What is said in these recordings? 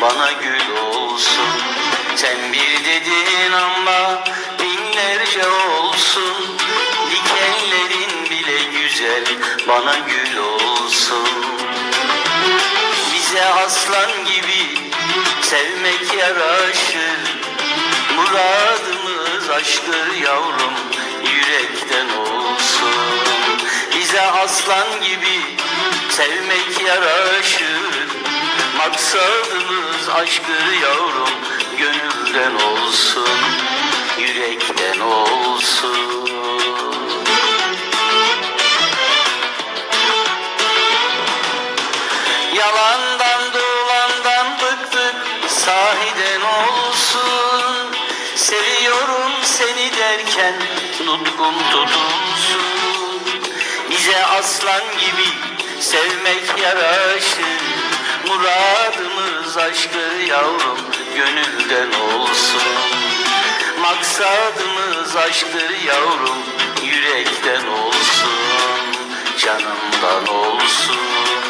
bana gül olsun. Sen bir dedin ama binlerce olsun. Dikenlerin bile güzel. Bana gül olsun. Bize aslan gibi sevmek yaraşır. Muradımız aşktır yavrum yürekten olsun. Bize aslan gibi sevmek yaraşır Maksadımız aşktır yavrum gönülden olsun Yürekten olsun. Yalandan dolandan bıktık sahiden olsun. Seviyorum seni derken nutkum tutulsun. Bize aslan gibi sevmek yaraşır Muradımız aşktır yavrum gönülden olsun. Maksadımız aşktır yavrum yürekten olsun. Canımdan olsun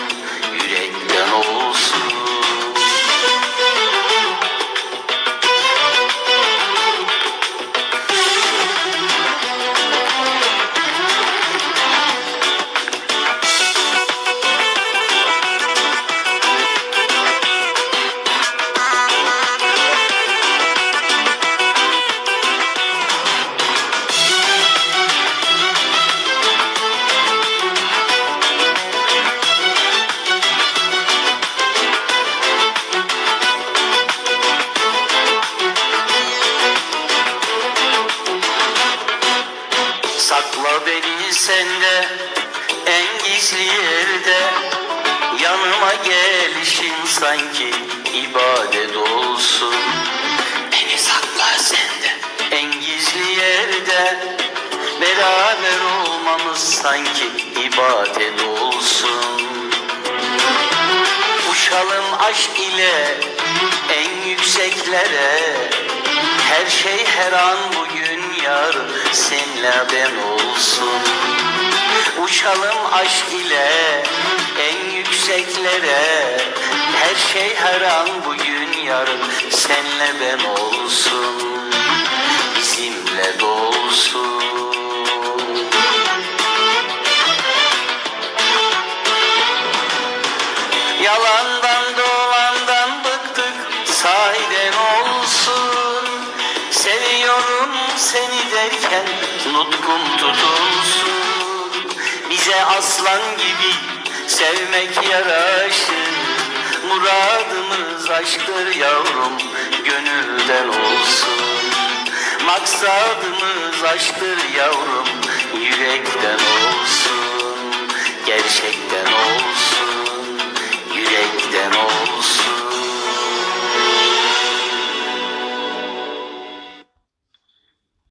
sende en gizli yerde. Yanıma gelişin sanki ibadet olsun. Beni sakla sende. En gizli yerde Beraber olmamız sanki ibadet olsun. Uçalım aşk ile en yükseklere. Her şey her an bugün yarın senle ben olsun. Uçalım aşk ile en yükseklere. Her şey her an bugün yarın senle ben olsun. Bizimle dolsun. Yalandan seviyorum seni derken nutkum tutulsun. Bize aslan gibi sevmek yaraşır. Muradımız aşktır yavrum gönülden olsun. Maksadımız aşktır yavrum yürekten olsun. Gerçekten olsun yürekten olsun.